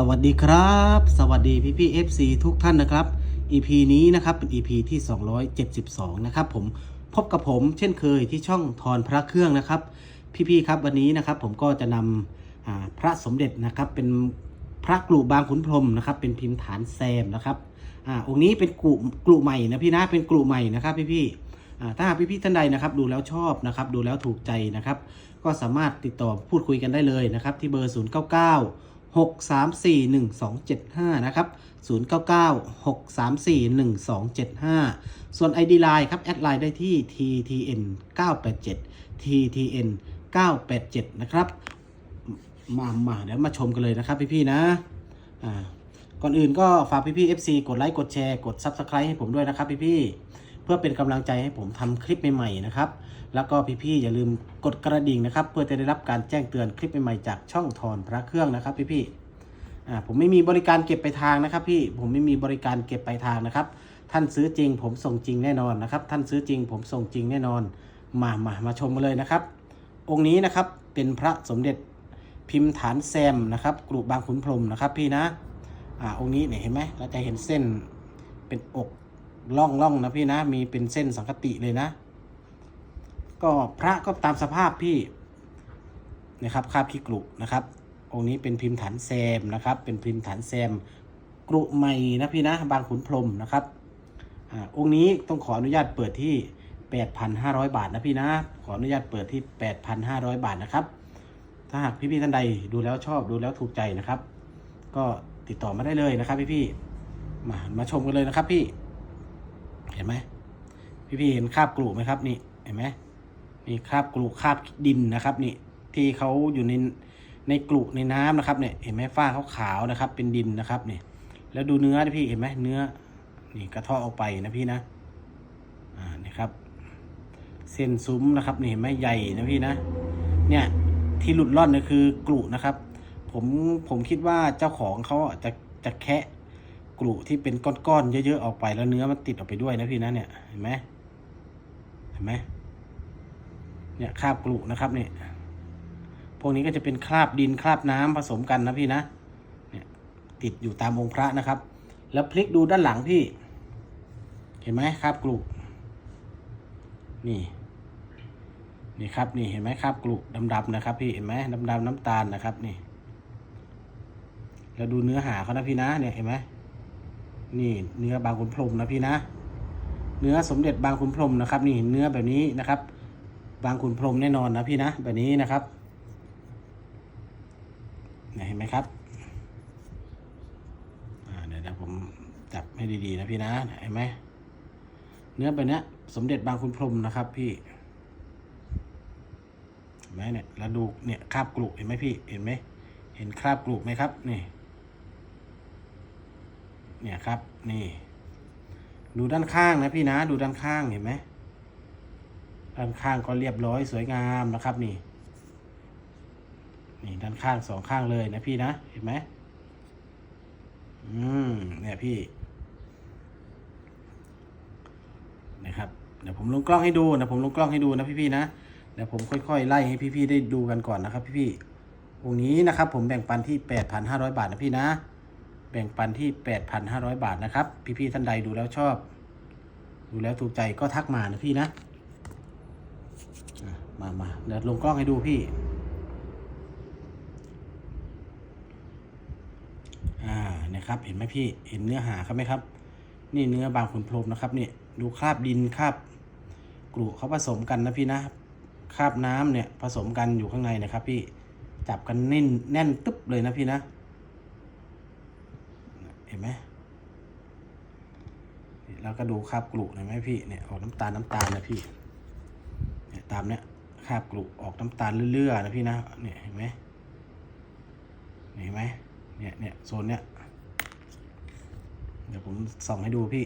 สวัสดีครับ สวัสดีพี่พี่ FC ทุกท่านนะครับ EP นี้นะครับเป็น EP ที่ 272 นะครับผมพบกับผมเช่นเคยที่ช่องทอนพระเครื่องนะครับ พี่ๆครับวันนี้นะครับผมก็จะนำพระสมเด็จนะครับเป็นพระกลุ่บางขุนพรมนะครับ เป็นพิมพ์ฐานแซมนะครับอ่าองค์นี้เป็นกลุ่กลุ่ใหม่นะพี่นะเป็นกลุ่ใหม่นะครับพี่ๆอ่าถ้าหากพี่ๆท่านใดนะครับ ดูแล้วชอบนะครับ ดูแล้วถูกใจนะครับ ก็สามารถติดต่อพูดคุยกันได้เลยนะครับ ที่เบอร์ 0 9 9 6 3 4 1 2 7 5 นะครับ 0 9 9 6 3 4 1 2 7 5 ส่วน ID Line ครับ แอดไลน์ได้ที่ TTN 987 TTN 987 นะครับ มามาเดี๋ยวมาชมกันเลยนะครับพี่ๆนะ อ่า ก่อนอื่นก็ฝากพี่ๆ FC กดไลค์ กดแชร์ กด Subscribe ให้ผมด้วยนะครับพี่ๆ เพื่อเป็นกำลังใจให้ผมทำคลิปใหม่ๆนะครับ แล้วก็พี่ๆอย่าลืมกดกระดิ่งนะครับ เพื่อจะได้รับการแจ้งเตือนคลิปใหม่ๆจากช่องทอนพระเครื่องนะครับพี่ๆอ่าผมไม่มีบริการเก็บไปลายทางนะครับ พี่ผมไม่มีบริการเก็บไปลายทางนะครับ ท่านซื้อจริง ผมส่งจริงแน่นอนนะครับ ท่านซื้อจริง ผมส่งจริงแน่นอน มามามาชมมาเลยนะครับ องค์นี้นะครับเป็นพระสมเด็จพิมพ์ฐานแซมนะครับกรุบางขุนพรมนะครับพี่นะอ่าองค์นี้เนี่ยเห็นไหมเราจะเห็นเส้นเป็นอก ล่องล่องนะพี่นะ มีเป็นเส้นสังคติเลยนะ ก็พระก็ตามสภาพพี่นะครับคาบขี้กรุนะครับ องค์นี้เป็นพิมพ์ฐานแซมนะครับ เป็นพิมพ์ฐานแซมกรุใหม่นะพี่นะ บางขุนพรมนะครับอองค์นี้ต้องขออนุญาตเปิดที่ 8,500 บาทนะพี่นะ ขออนุญาตเปิดที่ 8,500 บาทนะครับ ถ้าหากพี่ๆท่านใดดูแล้วชอบดูแล้วถูกใจนะครับ ก็ติดต่อมาได้เลยนะครับพี่ๆมามาชมกันเลยนะครับพี่ เห็นไหมพี่ๆเห็นคราบกรุไหมครับนี่เห็นไหมนี่คราบกรุคราบดินนะครับนี่ที่เขาอยู่ในในกรุในน้ำนะครับเนี่ยเห็นไหมฝ้าขาวๆนะครับ เป็นดินนะครับนี่แล้วดูเนื้อพี่เห็นไหมเนื้อนี่กระเทาะออกไปนะพี่นะอ่านี่ครับ เส้นซุ้มนะครับนี่เห็นไหมใหญ่นะพี่นะ เนี่ยที่หลุดร่อนนี่คือกรุนะครับ ผมผมคิดว่าเจ้าของเขาจะจะแคะ กรุที่เป็นก้อนๆเยอะๆออกไปแล้วเนื้อมันติดออกไปด้วยนะพี่นะเนี่ยเห็นไหมเห็นไหมเนี่ยคราบกรุนะครับเนี่ยพวกนี้ก็จะเป็นคราบดินคราบน้ำผสมกันนะพี่นะเนี่ยติดอยู่ตามองค์พระนะครับ แล้วพลิกดูด้านหลังพี่ เห็นไหมคราบกรุนี่นี่ครับนี่เห็นไหมครับกลุดำๆนะครับ พี่เห็นไหมดำๆน้ำตาลนะครับนี่ แล้วดูเนื้อหาเขานะพี่นะเนี่ยเห็นไหม นี่เนื้อบางขุนพรหมนะพี่นะ เนื้อสมเด็จบางขุนพรหมนะครับ นี่เนื้อแบบนี้นะครับ บางขุนพรหมแน่นอนนะพี่นะ แบบนี้นะครับเห็นไหมครับเดี๋ยวเดี๋ยวผมจับให้ดีๆนะพี่นะเห็นไหมเนื้อแบบนี้สมเด็จบางขุนพรหมนะครับพี่เห็นไหมเนี่ยแล้วดูเนี่ยคราบกรุเห็นไหมพี่เห็นไหมเห็นคราบกรุไหมครับนี่ เนี่ยครับ นี่ ดูด้านข้างนะพี่นะ ดูด้านข้างเห็นไหมด้านข้างก็เรียบร้อยสวยงามนะครับ นี่ นี่ด้านข้างสองข้างเลยนะพี่นะเห็นไหมอืมเนี่ยพี่นะครับเดี๋ยวผมลงกล้องให้ดูนะผมลงกล้องให้ดูนะพี่ๆนะเดี๋ยวผมค่อยๆไล่ให้พี่ๆได้ดูกันก่อนนะครับ พี่ๆองนี้นะครับ ผมแบ่งปันที่ 8,500 บาทนะพี่นะ แบ่งปันที่ 8,500 บาทนะครับ พี่ๆท่านใดดูแล้วชอบ ดูแล้วถูกใจก็ทักมานะพี่นะมามาเดี๋ยวลงกล้องให้ดูพี่อ่าเนี่ยครับเห็นไหมพี่เห็นเนื้อหาครับไหมครับ นี่เนื้อบางขุนพรมนะครับนี่ดูคราบดินคราบกรุเขาผสมกันนะพี่นะคราบน้ำเนี่ยผสมกันอยู่ข้างในนะครับ พี่จับกันแน่นแน่นตึ๊บเลยนะพี่นะ ห็นไหมแล้วก็ดูคราบกรุเห็นไหมพี่เนี่ยออกน้ำตาลน้ำตาลนะพี่เนี่ยตามเนี้ยคราบกรุออกน้ำตาลเลื่อยๆนะพี่นะเนี่ยเห็นไหมเห็นไหมเนี่ยเนี่ยโซนเนี้ยเดี๋ยวผมส่องให้ดูพี่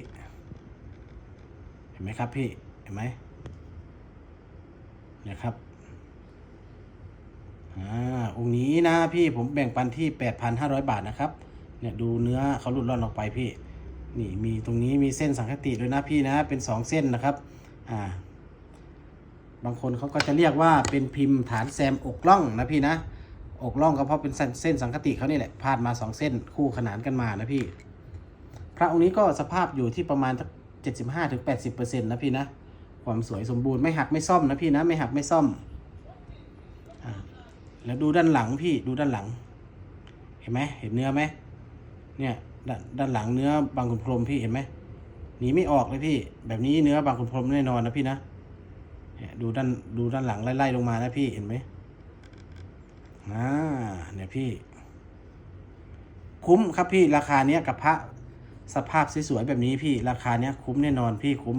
เห็นไหมครับพี่เห็นไหมเนะครับอ่าองค์นี้นะพี่ผมแบ่งปันที่ 8,500 บาทนะครับ เนี่ยดูเนื้อเขาหลุดร่อนออกไปพี่ นี่มีตรงนี้มีเส้นสังคติด้วยนะพี่นะ เป็น2เส้นนะครับ อ่า บางคนเขาก็จะเรียกว่าเป็นพิมพ์ฐานแซมอกล่องนะพี่นะ อกล่องก็เพราะเป็นเส้นสังคติเขานี่แหละพาดมาสองเส้นคู่ขนานกันมานะพี่ พระองค์นี้ก็สภาพอยู่ที่ประมาณเจ็ดสิบห้าถึงแปดสิบเปอร์เซ็นต์นะพี่นะ ความสวยสมบูรณ์ไม่หักไม่ซ่อมนะพี่นะ ไม่หักไม่ซ่อมอ่าแล้วดูด้านหลังพี่ดูด้านหลัง เห็นไหมเห็นเนื้อไหม เนี่ยด้านด้านหลังเนื้อบางขุนพรหมพี่เห็นไหมหนีไม่ออกเลยพี่ แบบนี้เนื้อบางขุนพรหมแน่นอนนะพี่นะเนี่ยดูด้านดูด้านหลังไล่ๆลงมานะพี่เห็นไหมอ่าเนี่ยพี่ คุ้มครับพี่ราคาเนี้ยกับพระสภาพสวยๆแบบนี้พี่ราคาเนี้ยคุ้มแน่นอนพี่คุ้ม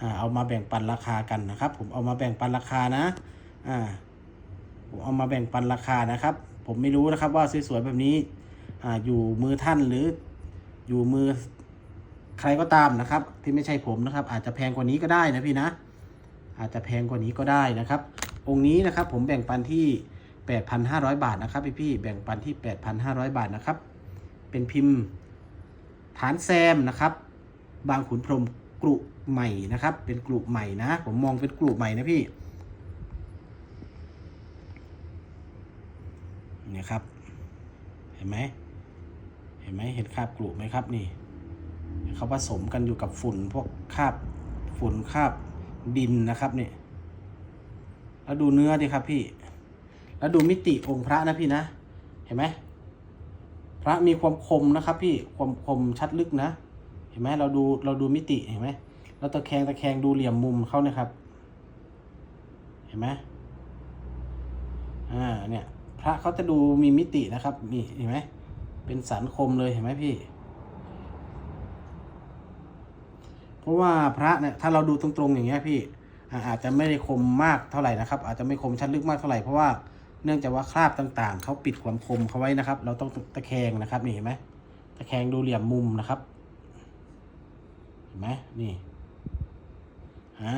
อ่าเอามาแบ่งปันราคากันนะครับ ผมเอามาแบ่งปันราคานะอ่าผมเอามาแบ่งปันราคานะครับ ผมไม่รู้นะครับว่าสวยๆแบบนี้ อยู่มือท่านหรืออยู่มือใครก็ตามนะครับ ที่ไม่ใช่ผมนะครับ อาจจะแพงกว่านี้ก็ได้นะพี่นะ อาจจะแพงกว่านี้ก็ได้นะครับ องค์นี้นะครับผมแบ่งปันที่ 8,500 บาทนะครับพี่พี่แบ่งปันที่ 8,500 บาทนะครับ เป็นพิมพ์ฐานแซมนะครับ บางขุนพรหมกรุใหม่นะครับ เป็นกรุใหม่นะ ผมมองเป็นกรุใหม่นะพี่เนี่ยครับ เห็นไหม ห็นไหมเห็นคราบกรุไหมครับนี่เขาผสมกันอยู่กับฝุ่นพวกคราบฝุ่นคราบดินนะครับนี่แล้วดูเนื้อดิครับพี่ แล้วดูมิติองค์พระนะพี่นะ เห็นไหมพระมีความคมนะครับ พี่ความคมชัดลึกนะ เห็นไหมเราดูเราดูมิติเห็นไหมเราตะแคงตะแคงดูเหลี่ยมมุมเขานะครับ เห็นไหมอ่าเนี่ย พระเขาจะดูมีมิตินะครับนี่เห็นไหม เป็นสันคมเลยเห็นไหมพี่ เพราะว่าพระเนี่ยถ้าเราดูตรงๆอย่างเงี้ยพี่อาจจะไม่ได้คมมากเท่าไหร่นะครับ อาจจะไม่คมชัดลึกมากเท่าไหร่เพราะว่าเนื่องจากว่าคราบต่างๆเขาปิดความคมเขาไว้นะครับ เราต้องตะแคงนะครับนี่เห็นไหมตะแคงดูเหลี่ยมมุมนะครับเห็นไหมนี่อ่า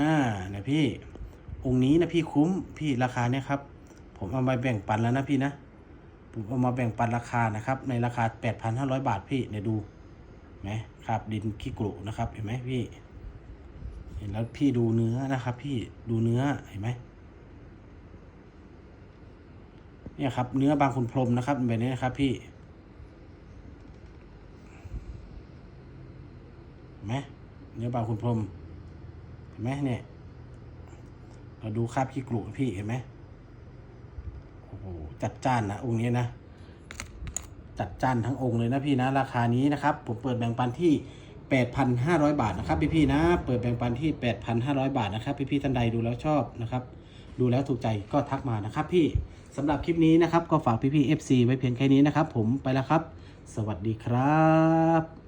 เนี่ยพี่องค์นี้นะพี่คุ้มพี่ราคาเนี่ยครับ ผมเอามาแบ่งปันแล้วนะพี่นะ ผมเอามาแบ่งปันราคานะครับ ในราคา 8,500 บาทพี่เนี่ยดูไหมคราบดินขี้กรุนะครับ เห็นไหมพี่ เห็นแล้วพี่ดูเนื้อนะครับ พี่ดูเนื้อเห็นไหมเนี่ยครับ เนื้อบางขุนพรมนะครับแบบนี้นะครับ พี่เห็นไหมเนื้อบางขุนพรมเห็นไหมเนี่ยเราดูคราบขี้กรุพี่เห็นไหม จัดจ้านนะองค์นี้นะ จัดจ้านทั้งองค์เลยนะพี่นะ ราคานี้นะครับ ผมเปิดแบ่งปันที่ 8,500 บาทนะครับพี่ๆนะ เปิดแบ่งปันที่ 8,500 บาทนะครับ พี่ๆท่านใดดูแล้วชอบนะครับ ดูแล้วถูกใจก็ทักมานะครับ พี่สำหรับคลิปนี้นะครับ ก็ฝากพี่ๆ FC ไว้เพียงแค่นี้นะครับ ผมไปแล้วครับ สวัสดีครับ